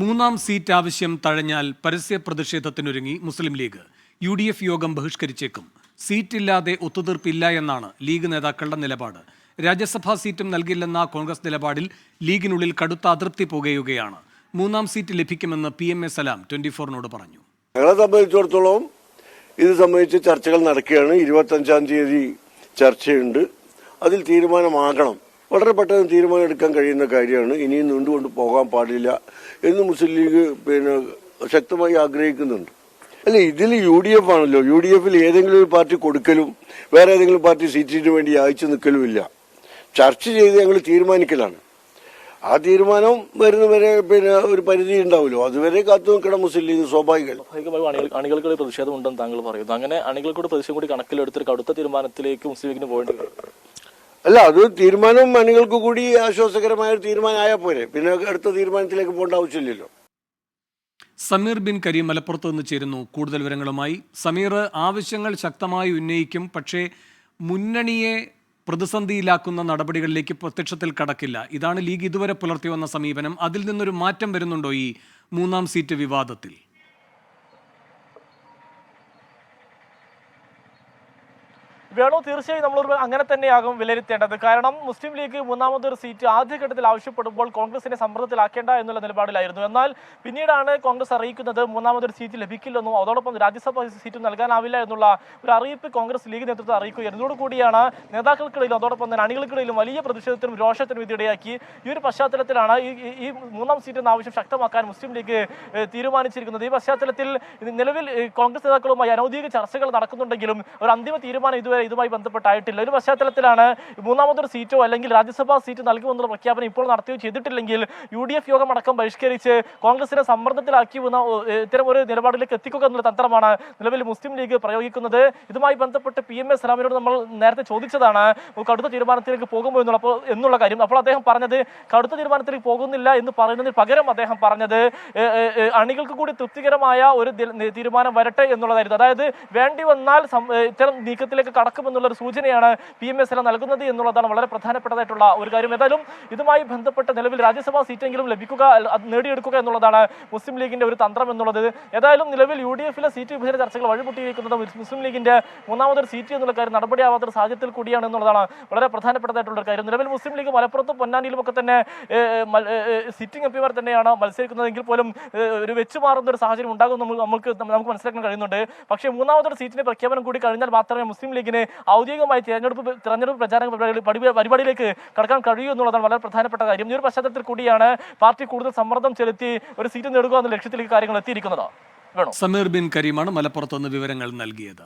മൂന്നാം സീറ്റ് ആവശ്യം തഴഞ്ഞാൽ പരസ്യ പ്രതിഷേധത്തിനൊരുങ്ങി Muslim League. U D F യോഗം ബഹിഷ്കരിച്ചേക്കും. സീറ്റില്ലാതെ ഒത്തുതീർപ്പില്ല എന്നാണ് ലീഗ് നേതാക്കളുടെ നിലപാട്. രാജ്യസഭാ സീറ്റും നൽകില്ലെന്ന കോൺഗ്രസ് നിലപാടിൽ ലീഗിനുള്ളിൽ കടുത്ത അതൃപ്തി പുകയുകയാണ്. മൂന്നാം സീറ്റ് ലഭിക്കുമെന്ന് P M A Salam twenty ഫോറിനോട് പറഞ്ഞു. ഞങ്ങളെ സംബന്ധിച്ചിടത്തോളം ഇത് സംബന്ധിച്ച് ചർച്ചകൾ നടക്കുകയാണ്. ഇരുപത്തഞ്ചാം തീയതി ചർച്ചയുണ്ട്. അതിൽ തീരുമാനമാകണം. വളരെ പെട്ടെന്ന് തീരുമാനം എടുക്കാൻ കഴിയുന്ന കാര്യമാണ്. ഇനിയും നീണ്ടുകൊണ്ട് പോകാൻ പാടില്ല എന്ന് മുസ്ലിം ലീഗ് പിന്നെ ശക്തമായി ആഗ്രഹിക്കുന്നുണ്ട്. അല്ല ഇതിൽ യു ഡി എഫ് ആണല്ലോ. യു ഡി എഫിൽ ഏതെങ്കിലും ഒരു പാർട്ടി കൊടുക്കലും വേറെ ഏതെങ്കിലും പാർട്ടി സീറ്റിന് വേണ്ടി അയച്ചു നിൽക്കലുമില്ല. ചർച്ച ചെയ്ത് ഞങ്ങൾ തീരുമാനിക്കലാണ്. ആ തീരുമാനം വരുന്നവരെ പിന്നെ ഒരു പരിധി ഉണ്ടാവുമല്ലോ. അതുവരെ കാത്തു നിൽക്കണം മുസ്ലിം ലീഗ് സ്വാഭാവികം അണികൾക്ക് പ്രതിഷേധം ഉണ്ടെന്ന് താങ്കൾ പറയുന്നു. അങ്ങനെ അണികൾക്കൂടെ പ്രതിഷേധം കൂടി കണക്കിലെടുത്തിട്ട് അടുത്ത തീരുമാനത്തിലേക്ക് മുസ്ലിം ലീഗിന് വരും. അല്ല അത് തീരുമാനം അണികൾക്ക് കൂടി ആശ്വാസകരമായ ഒരു തീരുമാനമായാൽ പോരെ. പിന്നെ അടുത്ത തീരുമാനത്തിലേക്ക് പോകേണ്ട ആവശ്യമില്ലല്ലോ. സമീർ ബിൻ കരീം മലപ്പുറത്ത് നിന്ന് ചേരുന്നു. കൂടുതൽ വിവരങ്ങളുമായി സമീർ ആവശ്യങ്ങൾ ശക്തമായി ഉന്നയിക്കും പക്ഷേ മുന്നണിയെ പ്രതിസന്ധിയിലാക്കുന്ന നടപടികളിലേക്ക് പ്രത്യക്ഷത്തിൽ കടക്കില്ല. ഇതാണ് ലീഗ് ഇതുവരെ പുലർത്തി വന്ന സമീപനം. അതിൽ നിന്നൊരു മാറ്റം വരുന്നുണ്ടോ ഈ മൂന്നാം സീറ്റ് വിവാദത്തിൽ? വേണോ തീർച്ചയായും നമ്മൾ അങ്ങനെ തന്നെയാകും വിലയിരുത്തേണ്ടത്. കാരണം മുസ്ലിം ലീഗ് മൂന്നാമതൊരു സീറ്റ് ആദ്യഘട്ടത്തിൽ ആവശ്യപ്പെടുമ്പോൾ കോൺഗ്രസിനെ സമ്മർദ്ദത്തിലാക്കേണ്ട എന്നുള്ള നിലപാടിലായിരുന്നു. എന്നാൽ പിന്നീടാണ് കോൺഗ്രസ് അറിയിക്കുന്നത് മൂന്നാമതൊരു സീറ്റ് ലഭിക്കില്ലെന്നും അതോടൊപ്പം രാജ്യസഭാ സീറ്റ് നൽകാനാവില്ല എന്നുള്ള ഒരു അറിയിപ്പ് കോൺഗ്രസ് ലീഗ് നേതൃത്വം അറിയിക്കുകയായിരുന്നു. ഇതോടുകൂടിയാണ് നേതാക്കൾക്കിടയിലും അതോടൊപ്പം തന്നെ അണികൾക്കിടയിലും വലിയ പ്രതിഷേധത്തിനും രോഷത്തിനും ഇതിടയാക്കി ഈ ഒരു പശ്ചാത്തലത്തിലാണ് ഈ ഈ- മൂന്നാം സീറ്റ് എന്ന ആവശ്യം ശക്തമാക്കാൻ മുസ്ലിം ലീഗ് തീരുമാനിച്ചിരിക്കുന്നത്. ഈ പശ്ചാത്തലത്തിൽ നിലവിൽ കോൺഗ്രസ് നേതാക്കളുമായി അനൌദ്യോഗിക ചർച്ചകൾ നടക്കുന്നുണ്ടെങ്കിലും ഒരു അന്തിമ തീരുമാനം ഇതുവരെ ഇതുമായി ബന്ധപ്പെട്ടായിട്ടില്ല. ഒരു പശ്ചാത്തലത്തിലാണ് മൂന്നാമതൊരു സീറ്റോ അല്ലെങ്കിൽ രാജ്യസഭാ സീറ്റ് നൽകുമെന്നുള്ള പ്രഖ്യാപനം ഇപ്പോൾ നടത്തുകയോ ചെയ്തിട്ടില്ലെങ്കിൽ യു ഡി എഫ് യോഗം അടക്കം ബഹിഷ്കരിച്ച് കോൺഗ്രസിനെ സമ്മർദ്ദത്തിലാക്കി ഇത്തരം ഒരു നിലപാടിലേക്ക് എത്തിക്കുക എന്നുള്ള തന്ത്രമാണ് നിലവിൽ മുസ്ലിം ലീഗ് പ്രയോഗിക്കുന്നത്. ഇതുമായി ബന്ധപ്പെട്ട് പി എം എ സലാമിനോട് നമ്മൾ നേരത്തെ ചോദിച്ചതാണ് കടുത്ത തീരുമാനത്തിലേക്ക് പോകുമോ എന്നുള്ള അപ്പോൾ എന്നുള്ള കാര്യം. അപ്പോൾ അദ്ദേഹം പറഞ്ഞത് കടുത്ത തീരുമാനത്തിലേക്ക് പോകുന്നില്ല എന്ന് പറയുന്നതിന് പകരം അദ്ദേഹം പറഞ്ഞത് അണികൾക്ക് കൂടി തൃപ്തികരമായ ഒരു തീരുമാനം വരട്ടെ എന്നുള്ളതായിരുന്നു. അതായത് വേണ്ടി വന്നാൽ ഇത്തരം നീക്കത്തിലേക്ക് കടക്കുമെന്നുള്ള ഒരു സൂചനയാണ് പി എം എസ് എല നൽകുന്നത് എന്നുള്ളതാണ് വളരെ പ്രധാനപ്പെട്ടതായിട്ടുള്ള ഒരു കാര്യം. ഏതായാലും ഇതുമായി ബന്ധപ്പെട്ട നിലവിൽ രാജ്യസഭാ സീറ്റെങ്കിലും ലഭിക്കുക നേടിയെടുക്കുക എന്നുള്ളതാണ് മുസ്ലിം ലീഗിന്റെ ഒരു തന്ത്രം എന്നുള്ളത്. ഏതായാലും നിലവിൽ യു ഡി എഫിലെ സീറ്റ് വിഭജന ചർച്ചകൾ വഴിമുട്ടിയിരിക്കുന്നത് മുസ്ലിം ലീഗിന്റെ മൂന്നാമതൊരു സീറ്റ് എന്നുള്ള കാര്യം നടപടിയാവാത്ത ഒരു സാഹചര്യത്തിൽ കൂടിയാണ് എന്നുള്ളതാണ് വളരെ പ്രധാനപ്പെട്ടതായിട്ടുള്ള ഒരു കാര്യം. നിലവിൽ മുസ്ലിം ലീഗ് മലപ്പുറത്തും പൊന്നാനിയിലും ഒക്കെ തന്നെ സിറ്റിംഗ് എം പിമാർ തന്നെയാണ് മത്സരിക്കുന്നതെങ്കിൽ പോലും ഒരു വെച്ചുമാറുന്ന ഒരു സാഹചര്യം ഉണ്ടാകും നമ്മൾ നമുക്ക് നമുക്ക് മനസ്സിലാക്കാൻ കഴിയുന്നുണ്ട്. പക്ഷേ മൂന്നാമതൊരു സീറ്റിന്റെ പ്രഖ്യാപനം കൂടി കഴിഞ്ഞാൽ മാത്രമേ മുസ്ലിം ലീഗിന് ഔദ്യോഗികമായി തിരഞ്ഞെടുപ്പ് തിരഞ്ഞെടുപ്പ് പ്രചാരണ പരിപാടി- പരിപാടി- പരിപാടിയിലേക്ക് കടക്കാൻ കഴിയൂ എന്നുള്ളതാണ് വളരെ പ്രധാനപ്പെട്ട കാര്യം. ഈ ഒരു പശ്ചാത്തലത്തിൽ കൂടിയാണ് പാർട്ടി കൂടുതൽ സമ്മർദ്ദം ചെലുത്തി ഒരു സീറ്റ് നേടുക എന്ന ലക്ഷ്യത്തിലേക്ക് കാര്യങ്ങൾ എത്തിയിരിക്കുന്നത്. സമീർ ബിൻ കരീമാണ് മലപ്പുറത്ത് നിന്ന് വിവരങ്ങൾ നൽകിയത്.